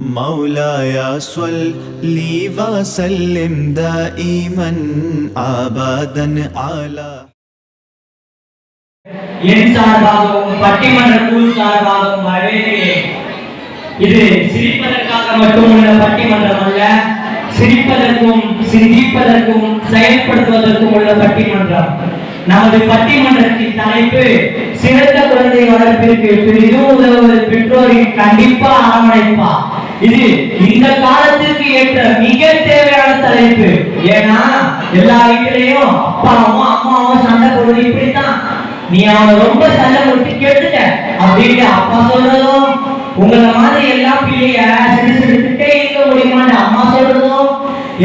مولاي صل لي وسلم دائما ابدا على என் சார்பாகவும் பட்டிமன்ற குழு சார்பாகவும் வரவேற்கிறேன் இது சிரிப்பதற்காக மட்டும் உள்ள பட்டிமன்றம் அல்ல சிரிப்பதற்கும் சிந்திப்பதற்கும் செயல்படுத்துவதற்கும் உள்ள பட்டிமன்றம் நமது பட்டிமன்றத்தின் தலைப்பு சிறந்த குழந்தை வளர்ப்பிற்கு பெரிதும் உதவுவது பெற்றோரின் கண்டிப்பா அரவணைப்பா இது இந்த காலத்திற்கு ஏற்ற மிக தேவையான தலைப்பு. ஏன்னா எல்லா வீட்டிலையும் அப்பாவும் அம்மாவும் சண்டை போடுறது இப்படித்தான். நீ அவனை ரொம்ப சண்டை போட்டு கேட்டுட்ட அப்படின்னு அப்பா சொல்றதும் உங்களை மாதிரி எல்லா பிள்ளைய சிறு இருக்க முடியுமான்னு அம்மா சொல்றதும்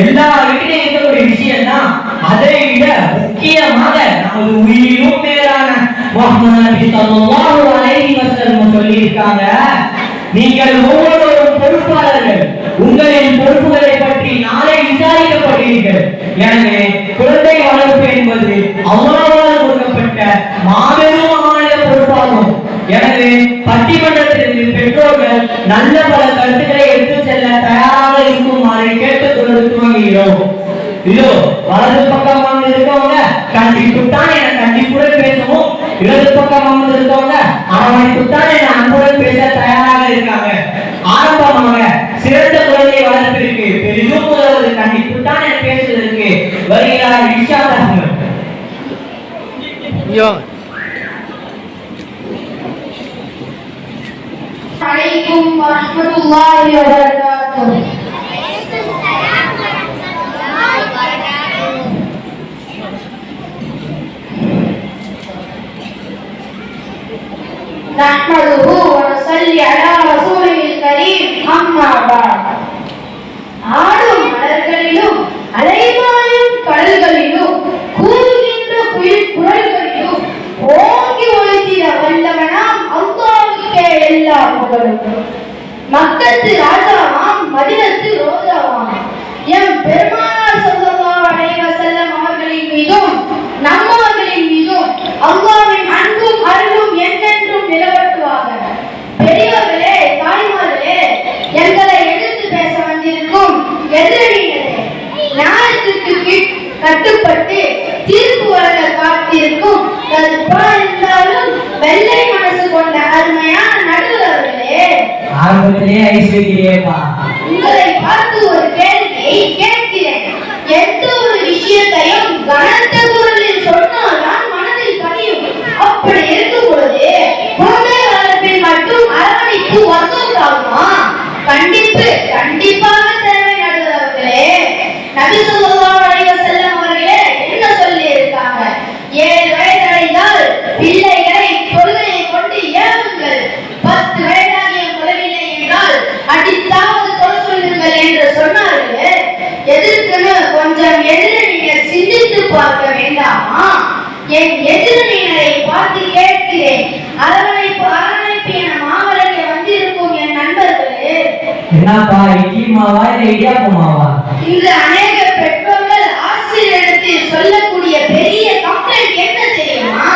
எல்லா வீட்டிலையும் இருக்கக்கூடிய விஷயம் தான் அதை விட முக்கியமாக நமது உயிரும் மேலான முஹம்மது நபி ஸல்லல்லாஹு சொல்லியிருக்காங்க. நீங்கள் ஒவ்வொரு பொறுப்பாளர்கள் உங்களின் பொறுப்புகளை பற்றி நாளை விசாரிக்கப்படுவீர்கள் எனவே குழந்தை வளர்ப்பு என்பது அல்லாஹ்வால் கொடுக்கப்பட்ட மாபெரும் அமானித பொறுப்பாகும். எனவே பட்டிமன்றத்திலிருந்து பெற்றோர்கள் நல்ல பல கருத்துக்களை எடுத்து செல்ல தயாராக இருக்குமாறு கேட்டுக்கொண்டு துவங்குகிறோம். இதோ வலது பக்கம் வந்து இருக்கவங்க கண்டிப்புத்தான் என கண்டிப்புடன் பேசவும் இடது பக்கம் வந்து இருக்கவங்க அரவணைப்புத்தான் என அன்புடன் பேச தயாராக இருக்காங்க. ஆரம்பமாக சிறந்த குழந்தை வளர்ப்பிற்கு பெரிதும் உதவுவது கண்டிப்புத்தான் என பேசுவதற்கு வருகிறார் இஷாத் அகமது عليكم ورحمة الله وبركاته نحمده ونصلي على رسوله शरीफ हम கட்டுப்பட்டு தீர்ப்பு வழங்க காத்திருக்கும். இருந்தாலும் வெள்ளை மனசு கொண்ட அருமையான நடுவர்களே ஆரம்பத்திலே ஐஸ் வைக்கிறேப்பா உங்களை பார்த்து ஒரு கேள்வியை கேட்கிறேன். எந்த ஒரு விஷயத்தையும் கனத்த குரலில் சொன்னால்தான் மனதில் பதியும். அப்படி இருக்கும் பொழுது குழந்தை வளர்ப்பில் மட்டும் அரவணைப்பு ஒர்க் ஆகுமா கண்டிப்பு கண்டிப்பாக தேவை நடுவர்களே நபி ஸல்லல்லாஹு அலைஹி வஸல்லம் அவர்களே என்ன சொல்லி இருக்காங்க ஏழு வயது அடைந்தால் பிள்ளைகளை தொழுகையை கொண்டு ஏவுங்கள் பத்து வயதாகிய குழவில்லை என்றால் அடித்தாவது தொலை சொல்லுங்கள் என்று சொன்னார்களே எதற்குன்னு கொஞ்சம் எதிரணியர் சிந்தித்து பார்க்க வேண்டாமா? என் எதிரணியரை பார்த்து கேட்கிறேன். அரவணைப்பு அரவணைப்பு என மாமலைக்கு வந்திருக்கும் என் நண்பர்களே. என்னப்பா இட்லி மாவா இல்ல இடியாப்ப மாவா இன்று அநேக பெற்றோர்கள் ஆசிரியரிடத்தில் சொல்லக்கூடிய பெரிய கம்ப்ளைண்ட் என்ன தெரியுமா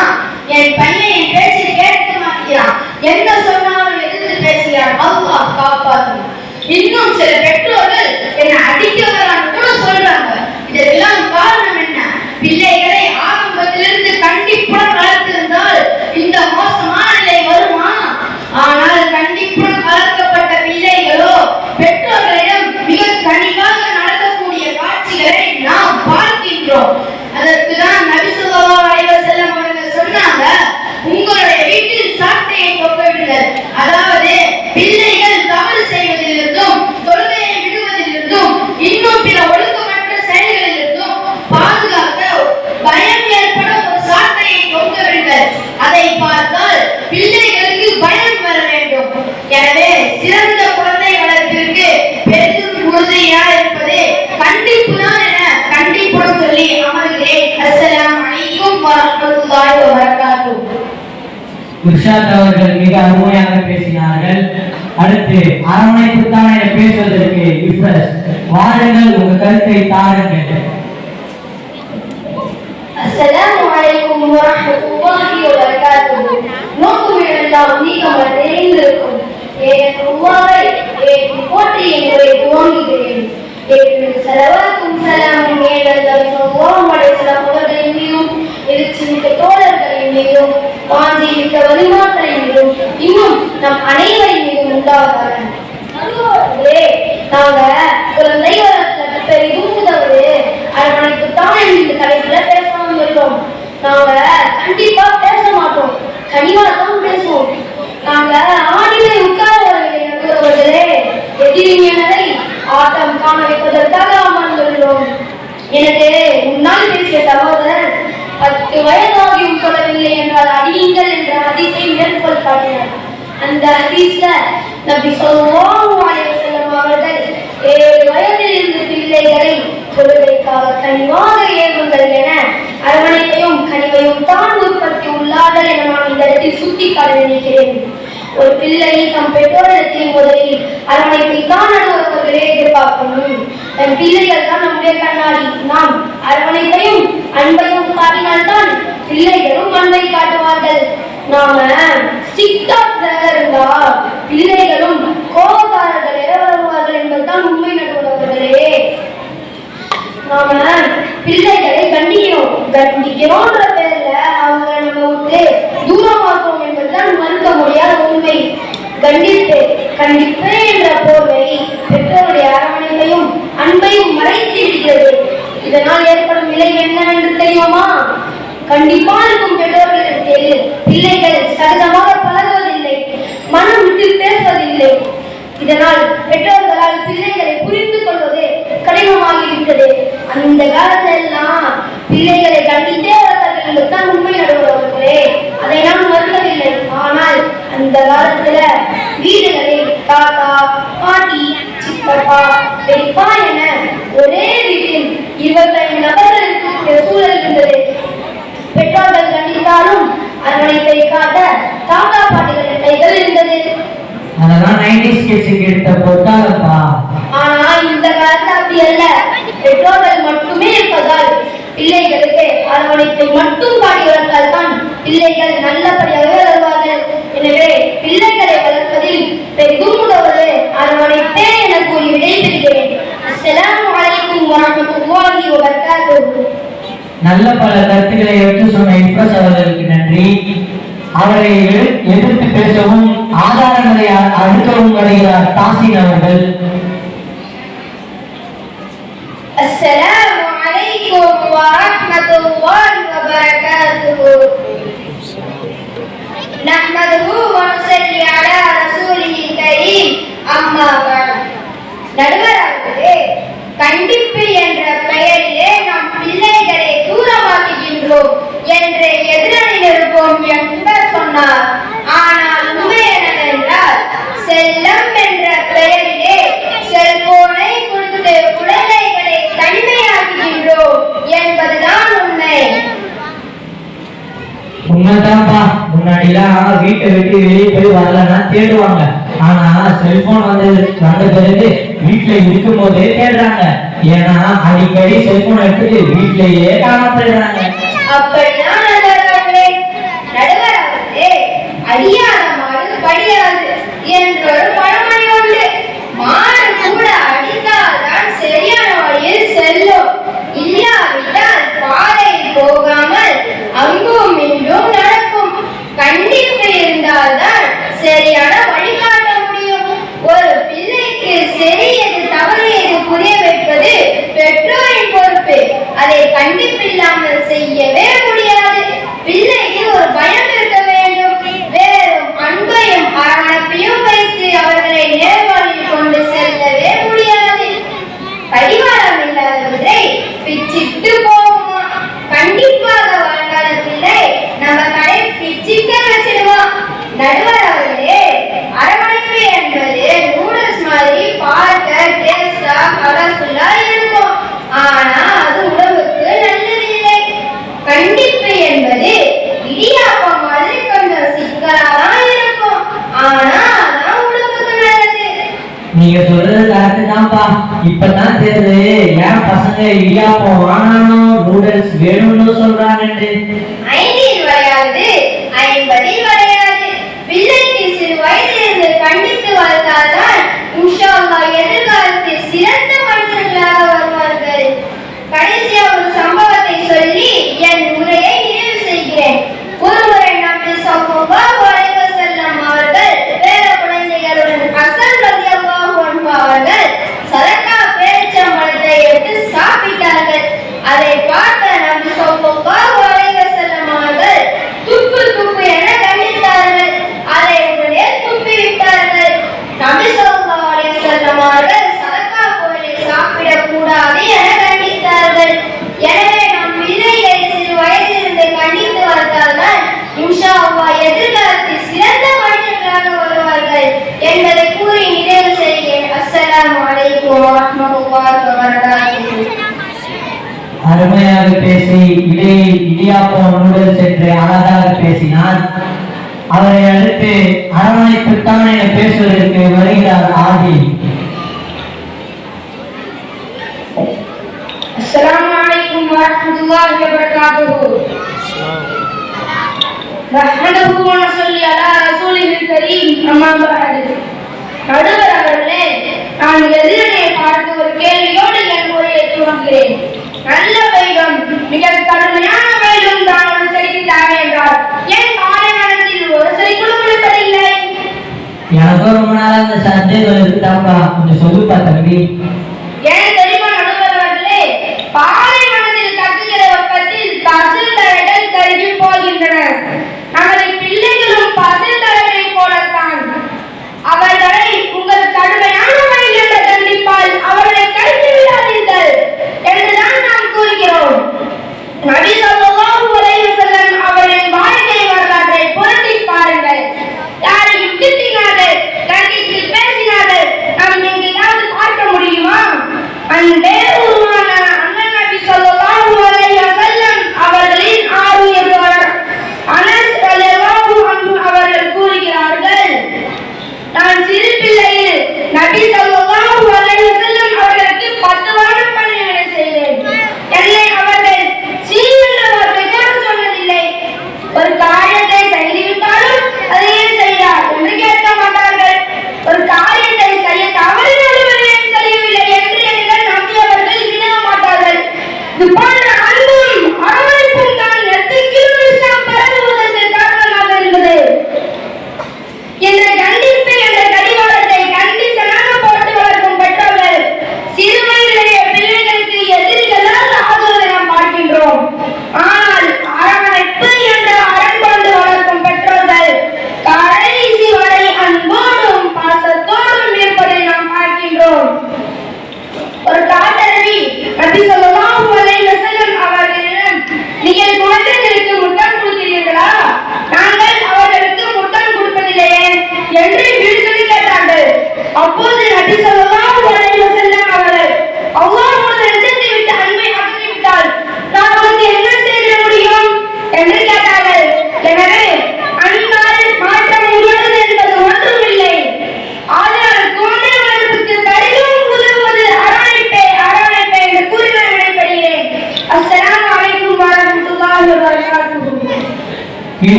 என் பையன் என் பேச்சு கேட்க மாட்டேங்கிறான் என்ன சொன்னாலும் எதிர்த்து பேசுகிறான் அல்லாஹ் காப்பாற்றும் இன்னும் சில பெற்றோர்கள் என்னை அடிக்க வரான்னு கூட சொல்றாங்க இதெல்லாம் காரணம் என்ன பிள்ளைகளை ஆரம்பத்திலிருந்து கண்டிப்புடன் வளர்த்திருந்தால் இந்த மோசமான நிலை வருமா ஆனால் கண்டிப்புடன் வளர்க்கப்பட்ட பிள்ளைகளோ பெற்றோர்களிடம் மிக கனிவாக நடக்கக்கூடிய காட்சிகளை நாம் பார்க்கின்றோம் அதற்கு தான் நபி ஸல்லல்லாஹு அலைஹி வஸல்லம் அவர்கள் சொன்னாங்க உங்களுடைய வீட்டில் சாட்டையை தொங்கவிடுங்கள் அதாவது பிள்ளைகள் தவறு செய்வதிலிருந்தும் தொழுகையை விடுவதிலிருந்தும் இன்னும் பிற ஒழுக்கமற்ற செயல்களிலிருந்தும் பாதுகாக்க பயம் ஏற்பட ஒரு சாட்டையை தொங்கவிடுங்கள் அதை பார்த்தால் பிள்ளைகளுக்கு பயம் வர வேண்டும் எனவே சிறந்த குழந்தை வளர்ப்பிற்கு பெரிதும் உறுதியா இருப்பது கண்டிப்பு தான் என கண்டிப்புடன் சொல்லி அமர்கிறேன் அஸ்ஸலாமு அலைக்கும் வரஹ்மத்துல்லாஹி வபரகாத்துஹு குர்ஷாத் அவர்கள் மிக அருமையாக பேசினார்கள். அடுத்து அரவணைப்பு தான் பேசுவதற்கு இப்ரஸ் வாருங்கள் உங்க கருத்தை தாருங்கள். அஸ்ஸலாமு நீக்கம் நிறைந்திருக்கும் போற்றி துவங்குகிறேன். செலவாக்கும் செலவும் மீதும் தோழர்களின் மீதும் வாஞ்சி மிக்க வலிமாக்களின் மீதும் இன்னும் நம் அனைவரின் மீதும் உண்டாவதாக நாங்க குழந்தை வளர்த்த பெரிதும் உதவுது அரவணைப்பு தான் இந்த தலைப்புல பேச இருக்கோம். நாங்க கண்டிப்பா பேச மாட்டோம். கனிவா தான் பேசுவோம். நாங்க ஆடிகளை வயதாகியும் என்றால் அடியுங்கள் என்ற ஹதீஸை மேற்கோள் காட்டினார் அந்த ஹதீஸ்ல நபி ஸல்லல்லாஹு அலைஹி வஸல்லம் அவர்கள் ஏழு வயதில் இருந்து பிள்ளைகளை தொழுகைக்காக கனிவாக ஏவுங்கள் என அரவணைப்பையும் கனிவையும் தான் உற்பத்தி உள்ளார்கள் என நான் இந்த இடத்தில் சுட்டிக்காட்ட நினைக்கிறேன். ஒரு பிள்ளை தம் பெற்றோரிடத்தில் முதலில் அரவணைப்பை தான் அனுபவர்களே எதிர்பார்க்கணும். தன் பிள்ளைகள் தான் நம்முடைய கண்ணாடி. நாம் அரவணைப்பையும் அன்பையும் காட்டினால்தான் பிள்ளைகளும் அன்பை காட்டுவார்கள். நாம ஸ்ட்ரிக்டாக இருந்தா பிள்ளைகளும் கோபக்காரர்களே வருவார்கள் என்பதுதான் உண்மை நடுவர்களே. நாம பிள்ளைகளை கண்டிக்கிறோம். கண்டிக்கிறோம்ன்ற பேர்ல அவங்க நம்ம வந்து தூரமாக்குவோம் என்பதுதான் மறுக்க முடியாத உண்மை. கண்டித்து கண்டிப்பு என்ற போர்வை பெற்றோருடைய அரவணைப்பையும் அன்பையும் மறைத்து விடுகிறது. இதனால் ஏற்படும் நிலை என்ன என்று தெரியுமா? கண்டிப்பா இருக்கும் பெற்றோர்களிடத்தில் பிள்ளைகள் சகஜமாக பழகுவதில்லை மனம் விட்டு பேசுவதில்லை. இதனால் பெற்றோர்களால் பிள்ளைகளை புரிந்து கொள்வது கடினமாகி இருக்கிறது அந்த காலத்திலெல்லாம் பிள்ளைகளை கண்டித்தே வளர்த்தார்கள் என்பதுதான் உண்மை நடுவர்களே அதை நான் மறுக்கவில்லை ஆனால் அந்த காலத்துல வீடுகளில் தாத்தா பாட்டி சித்தப்பா பெரியப்பா என ஒரே வீட்டில் இருபத்தைந்து நபர்களுக்கு சூழல் இருந்தது. பெற்றோர்கள் கண்டித்தாலும் அரவணைப்பை காட்ட தாத்தா பாட்டிகளின் கைகள் இருந்தது. அதெல்லாம் நைன்டிஸ் கிட்ஸுக்கு எடுத்த பொறுத்தாகப்பா ஆனா இந்த காலத்துல அப்படி அல்ல. பெற்றோர்கள் மட்டுமே இருப்பதால் பிள்ளைகளுக்கு அரவணைப்பை மட்டும் காட்டி வளர்த்தால் தான் பிள்ளைகள் நல்லபடியாக வளர்வார்கள் எனவே பிள்ளைகளை வளர்ப்பதில் பெரிதும் உதவுவது அரவணைப்பே என கூறி விடைபெறுகிறேன் அஸ்ஸலாமு அலைக்கும் வரஹ்மத்துல்லாஹி வபரகாத்துஹு நல்ல பல கருத்துக்களை எடுத்து சொன்ன இப்ரஸ் அவர்களுக்கு நன்றி அவரை எதிர்- எதிர்த்து பேசவும் ஆதாரங்களை அ- அடுக்கவும் வருகிறார் தாசின் அவர்கள் السلام عليكم ورحمة الله وبركاته نحمده ونصلي على رسوله الكريم أما بعد நடுவராகவே கண்டிப்பு என்ற பெயரிலே நம் பிள்ளைகளை தூரமாக்குகின்றோம் என்று எதிரணி நிருப்போம் என்பர் சொன்னார். ஆனால் உண்மை என்னவென்றால் செல்லம் என்ற பெயரிலே செல்போனை கொடுத்து குழந்தைகளை தனிமையாக்குகின்றோம் என்பதுதான் உண்மை. உண்மைதான்ப்பா முன்னாடிலாம் வீட்டை விட்டு வெளியே போய் வரலன்னா தேடுவாங்க. ஆனா செல்போன் வந்தது வந்த பிறகு வீட்டுல இருக்கும் போதே தேடுறாங்க. ஏன்னா அடிக்கடி செல்போன் எடுத்துட்டு வீட்லயே காணப்படுறாங்க அப்படிதான் நடுவர்களே நடுவராகவே அடியாத மாடு படியாது என்றொரு అంటే ఇడియాపం వానాను నూడిల్స్ వేణువులు చూడాలండి அருமையாக பேசி இடையில் இடியாப்பம் நூடுல்ஸ் என்று அழகாக பேசினார் அவரை அடுத்து அரவணைப்புத்தான் என பேசுவதற்கு வருகிறார் ஆதி السلام عليكم ورحمة الله وبركاته نحمده ونصلي على رسوله الكريم أما بعد நடுவர் அவர்களே நான் எதிரனை பார்த்து ஒரு கேள்வியோடு என் உரையை துவங்குகிறேன் நல்ல வேகம் மிக கடுமையான வேகம் தான் ஒரு செடிக்கு தேவை என்றால் ஏன் காலை நேரத்தில் ஒரு செடி கூட குளிப்பதில்லை எனக்கும் ரொம்ப நாளா அந்த சந்தேகம் இருக்குதாப்பா கொஞ்சம் சொல்லுப்பா தம்பி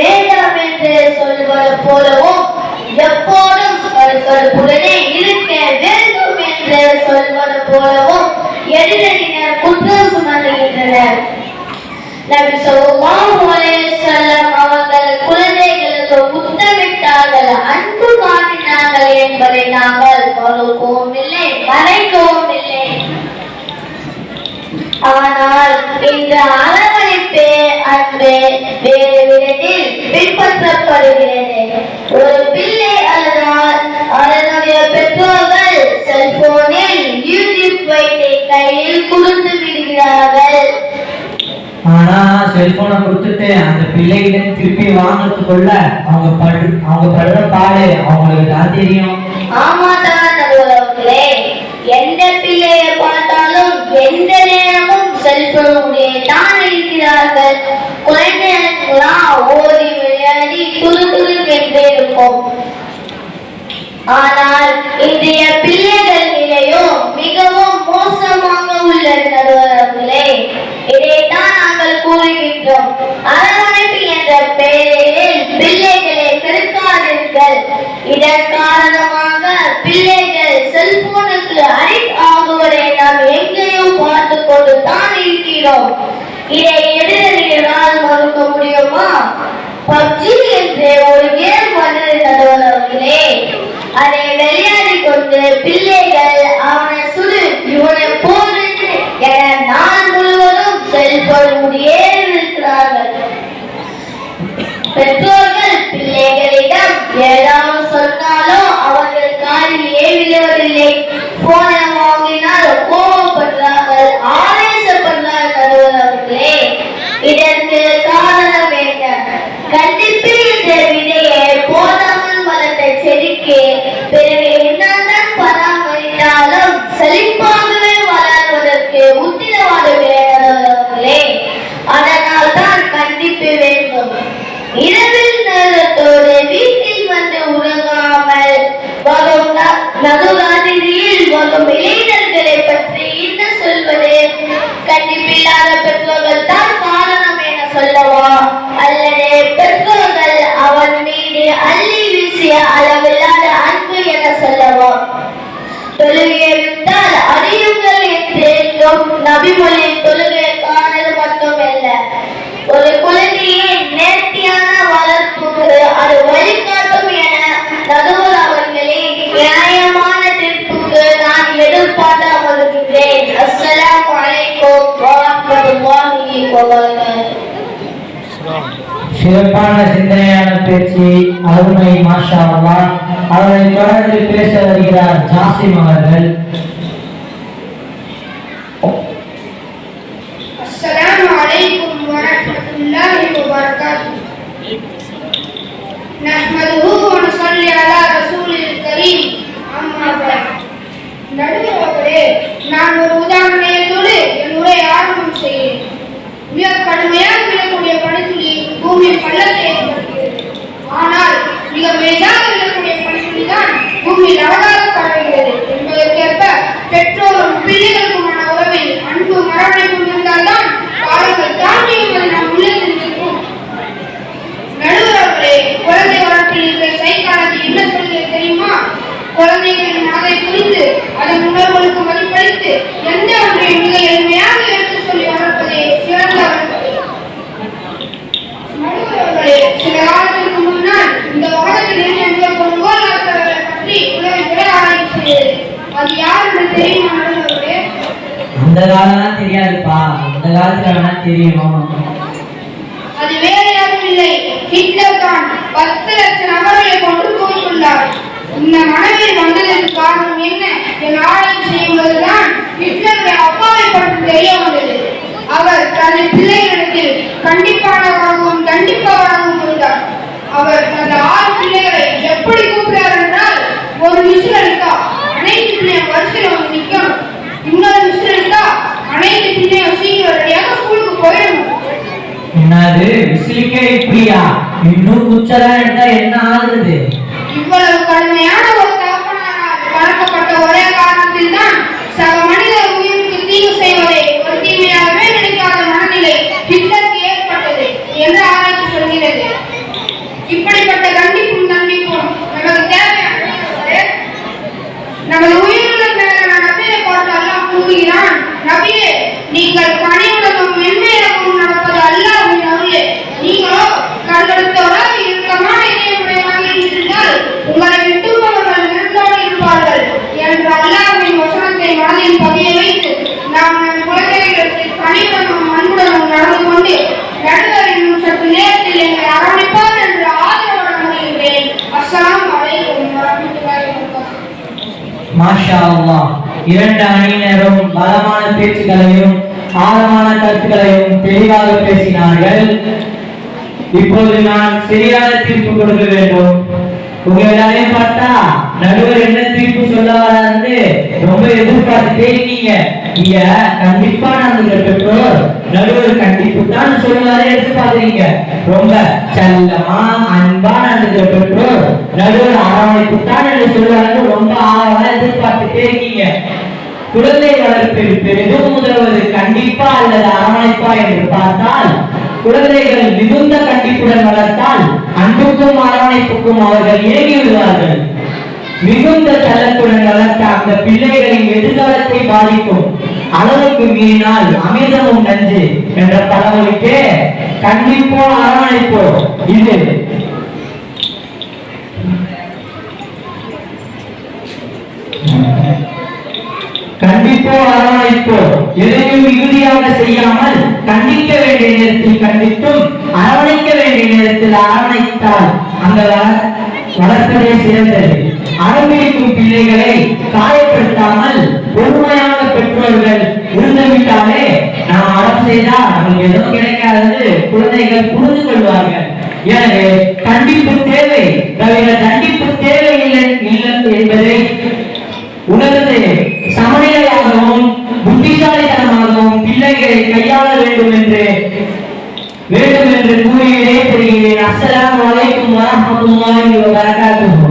வேண்டாம் என்று சொல்வது போலவும் எப்போதும் கருக்கடுப்புடனே இருக்க வேண்டும் என்று சொல்வது போலவும் எதிரினர் குற்றம் சுமந்துகின்றனர். நபி ஸல்லல்லாஹு அலைஹி வஸல்லம் அவர்கள் குழந்தைகளுக்கு முத்தமிட்டார்கள் அன்பு காட்டினார்கள் என்பதை நாங்கள் மறுக்கவும் இல்லை மறைக்கவும் இல்லை ஆனால் இந்த அளவு அரவணைப்பே அன்பு வேறு விதத்தில் பின்பற்றப்படுகிறது ஒரு பிள்ளை அழுதால் அதனுடைய பெற்றோர்கள் செல்போனில் யூடியூப் வைத்து கையில் கொடுத்து விடுகிறார்கள். ஆனா செல்போனை கொடுத்துட்டு அந்த பிள்ளைகிட்ட திருப்பி வாங்கறதுக்குள்ள அவங்க படு அவங்க படுற பாடு அவங்களுக்கு தான் தெரியும். ஆமா தான் நடுவர்களே எந்த பிள்ளையை பார்த்தாலும் எந்த நேரமும் செல்போனுடைய தான் விடுகிறார்கள். குழந்தைகளுக்கெல்லாம் ஓடி விளையாடி துரு துருக்கென்று இருக்கும் ஆனால் இன்றைய பிள்ளைகள் நிலையும் மிகவும் மோசமாக உள்ளது நடுவர்களே இதைத்தான் நாங்கள் கூறுகின்றோம். அரவணைப்பு என்ற பெயரில் பிள்ளைகளை பெருக்காதீர்கள். இதன் காரணமாக பிள்ளைகள் செல்போனுக்கு அடிக்ட் ஆகுவதை நாம் எங்கேயும் பார்த்து கொண்டு தான் இருக்கிறோம். இதை எதிரில் மறுக்க முடியுமா? பப்ஜி என்று ஒரு கேம் வந்தது அதை விளையாடி கொண்டு பிள்ளைகள் அவனை சுடு இவனை போடு என நான் முழுவதும் செல்போன் முடியே இருக்கிறார்கள். பெற்றோர்கள் பிள்ளைகளிடம் ஏதாவது சொன்னாலும் அவர்கள் காதிலே விழுவதில்லை போனை வாங்கினால் கோபப்படுறார்கள் ஆவேசப்படுறார்கள் அவர்களே இதற்கு காரணம் என்ன கண்டிப்பு போதாமல் வளர்த்த செடிக்கு பிறகு என்னதான் பராமரித்தாலும் செழிப்பாகவே வளர்வதற்கு உத்திரவாதம் வேண்டவர்களே அதனால் தான் கண்டிப்பு வேண்டும். இரவில் நேரத்தோடு வீட்டில் வந்து உறங்காமல் வரும் நடுராத்திரியில் வரும் இளைஞர்களை பற்றி என்ன சொல்வது? கண்டிப்பில்லாத பெற்றோர்கள் தான் காரணம் என சொல்லவா? அல்லது பெற்றோர்கள் மீது அள்ளி வீசிய அளவில்லாத அன்பு என சொல்லவா? தொழுகையை விட்டால் அறியுங்கள் என்றும் நபிமொழி தொழுகை மாஷா அல்லாஹ் அவரை தொடர்ந்து பேச வருகிறார் ஜாசிம் அவர்கள் السلام عليكم ورحمة الله وبركاته نحمده ونصلي على رسول الكريم أما بعد நடுவர்களே நான் ஒரு அந்த காலத்துல வேணா தெரியும்? அது வேற யாரும் இல்லை. ஹிட்லர் தான் பத்து லட்சம் நபர்களை கொண்டு போய்யுள்ளார் இந்த மனதில் வந்ததற்கு காரணம் என்ன? என் ஆராய்ச்சி செய்வதுதான் ஹிட்லருடைய அப்பாவை பற்றி தெரிய வந்தது. அவர் தனது பிள்ளைகளிடத்தில் கண்டிப்பானவராகவும் கண்டிப்பாகவும் இருந்தார். அவர் தனது ஆறு பிள்ளைகளை எப்படி கூப்பிடுறார் என்றால் ஒரு விசில் அடித்தா அனைத்து பிள்ளையும் வரிசையில் வந்து நிற்கணும். இன்னொரு விசில் அடித்தா என்னது? விசிலிக்கே இப்படியா? இன்னும் குச்சலா இருந்தா என்ன ஆகுது? இவ்வளவு மாஷா அல்லாஹ் இரண்டு அணியினரும் பலமான பேச்சுக்களையும் ஆழமான கருத்துக்களையும் தெளிவாக பேசினார்கள். இப்போது நான் சரியான தீர்ப்பு கொடுக்க வேண்டும். உங்க எல்லாரையும் பார்த்தா நடுவர் என்ன தீர்ப்பு சொல்ல வராது ரொம்ப எதிர்பார்த்துட்டே இருக்கீங்க நீங்க கண்டிப்பா நான் பெற்றோர் நடுவர் கண்டிப்பு தான் சொல்லுவாரே எதிர்பார்க்குறீங்க. ரொம்ப செல்லமா அன்பா அந்த பெற்றோர் நடுவர் அரவணைப்பு தான் என்று சொல்லுவாங்க. ரொம்ப ஆழமா எதிர்பார்த்துட்டே இருக்கீங்க குழந்தை வளர்ப்பில் பெரிதும் முதல்வது கண்டிப்பா அல்லது அரவணைப்பா என்று பார்த்தால் குழந்தைகள் மிகுந்த கண்டிப்புடன் வளர்த்தால் அன்புக்கும் அரவணைப்புக்கும் அவர்கள் ஏங்கி விடுவார்கள். மிகுந்த செல்லத்துடன் வளர்த்த அந்த பிள்ளைகளின் எதிர்காலத்தை பாதிக்கும். அளவுக்கு மீறினால் அமிர்தமும் நஞ்சு என்ற பழமொழிக்கே கண்டிப்போ அரவணைப்போ இது கண்டிப்போ அரவணைப்போ. எதையும் மிகுதியாக செய்யாமல் கண்டிக்க வேண்டிய நேரத்தில் கண்டித்தும் அரவணைக்க வேண்டிய நேரத்தில் அரவணைத்தால் அந்த வளர்ப்பதே சிறந்தது. அரவணைக்கும் பிள்ளைகளை காயப்படுத்தாமல் பொறுமையான பெற்றோர்கள் இருந்துவிட்டாலே நாம் அறம் செய்தால் நமக்கு எதுவும் கிடைக்காதது. குழந்தைகள் புரிந்து கொள்வார்கள். எனவே கண்டிப்பு தேவை. தவிர தண்டிப்பு தேவை இல்லை என்பதை உணர்ந்து சமநிலை கையாள வேண்டும் என்று வேண்டும் என்று கூறி விடைபெறுகிறேன் அஸ்ஸலாமு அலைக்கும் வரஹ்மத்துல்லாஹி வபரகாத்துஹு.